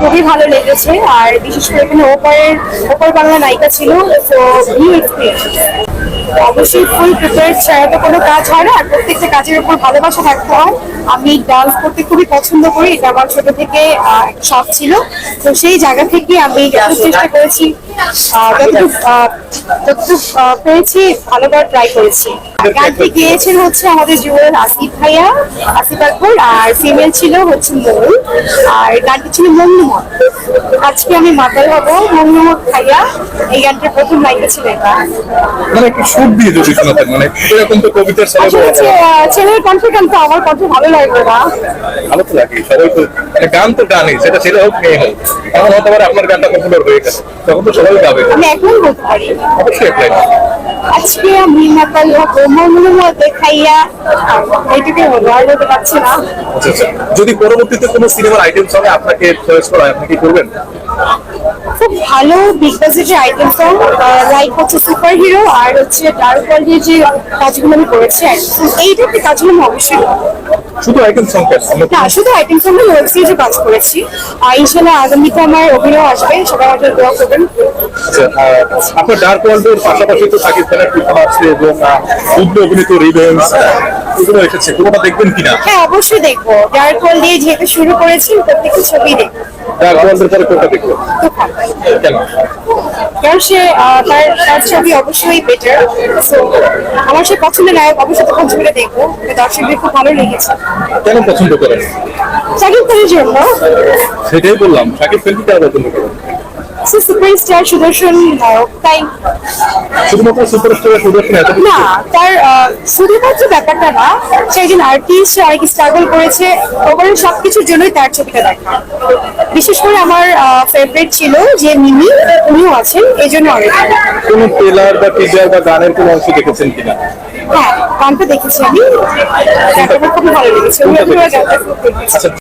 খুবই ভালো লেগেছে, আর বিশেষ করে এখানে ওপারের ওপার বাংলা নায়িকা ছিল, তো নিউ এক্সপিরিয়েন্স অবশ্যই ফুল প্রিপেয়ার ছাড়া তো কোনো কাজ হয় না আর প্রত্যেকটা কাজের উপর ভালোবাসা থাকতে হয়। আমি ডান্স করতে খুবই পছন্দ করি এটা আমার ছোট থেকে একটা শখ ছিল। তো সেই জায়গা থেকে আমি যতটুকু চেষ্টা করেছি যতটুকু পেরেছি ভালো ট্রাই করেছি। গানটি গিয়েছেন হচ্ছে আমাদের জীবনের আসিফ ভাইয়া আসিফ আকবর আর ফিমেল ছিল হচ্ছে মৌল আর গানটি ছিল মঙ্গমত আজকে আমি মাতাল হব মঙ্গমত ভাইয়া। এই গানটির প্রথম ছিল এটা। মানে একটু সুর দিয়ে যদি শোনাতেন মানে এরকম তো কবিতার ছেলের কণ্ঠ গান তো আমার কণ্ঠ ভালো লাগবে না। ভালো তো লাগে সবাই তো মানে গান তো গানই সেটা ছেলে হোক মেয়ে হোক। এমন হতে পারে আপনার গানটা পপুলার হয়ে গেছে তখন তো সবাই গাবে। আমি এখন বলতে পারি। অবশ্যই অ্যাপ্লাই আজকে আমি মাতাল হব মঙ্গমত খাইয়া এইটুকুই হলো আর বলতে পারছি না। আচ্ছা আচ্ছা। যদি পরবর্তীতে কোনো সিনেমার আইটেম সঙ্গে আপনাকে চয়েস করা হয় আপনি কি করবেন? খুব ভালো বিগ বাজেটের আইটেম সং লাইক হচ্ছে সুপার হিরো আর হচ্ছে ডার্ক ওয়ার্ল্ডের যে কাজগুলো আমি করেছি এই টাইপের কাজগুলো আমি অবশ্যই শুধু আইটেম সং না শুধু আইটেম সং ওয়েব সিরিজে কাজ করেছি। আর ইনশাল্লাহ আগামীতে আমার অভিনয় আসবে সবাই আমাদের দোয়া করবেন। আচ্ছা, আপনার ডার্ক ওয়ার্ল্ডের পাশাপাশি তো সাকিব খানের আছে এবং যুদ্ধ অভিনীত রিভেন্স এগুলো এসেছে। কোনোটা দেখবেন কিনা? হ্যাঁ অবশ্যই দেখব। ডার্ক ওয়ার্ল্ড দিয়ে যেহেতু শুরু করেছি প্রত্যেকটা ছবি দেখব। ডার্ক ওয়ার্ল্ডের পরে কোনটা দেখবেন? খুব ভালো কেন কারণ সে তার তার ছবি অবশ্যই বেটার সো আমার সে পছন্দের নায়ক অবশ্যই তখন ছবিটা দেখব। দর্শকদের খুব ভালো লেগেছে। কেন পছন্দ করেন শাকিব খানের জন্য। সেটাই বললাম। শাকিব খানকে কেন পছন্দ করেন সুপারস্টার সুদর্শন নায়ক তাই শুধুমাত্র সুপারস্টারের সুদর্শন না তার শুধুমাত্র ব্যাপারটা না সে একজন আর্টিস্ট অনেক স্ট্রাগল করেছে ওভারঅল সবকিছুর জন্যই তার ছবিটা দেখা। বিশেষ করে আমার ফেভারিট ছিল যে মিমি উনিও আছেন এই জন্য অনেক কোন ট্রেলার বা টিজার বা গানের কোনো অংশ দেখেছেন কিনা? হ্যাঁ গানটা দেখেছি আমি। খুবই ভালো লেগেছে। খুব আচ্ছা।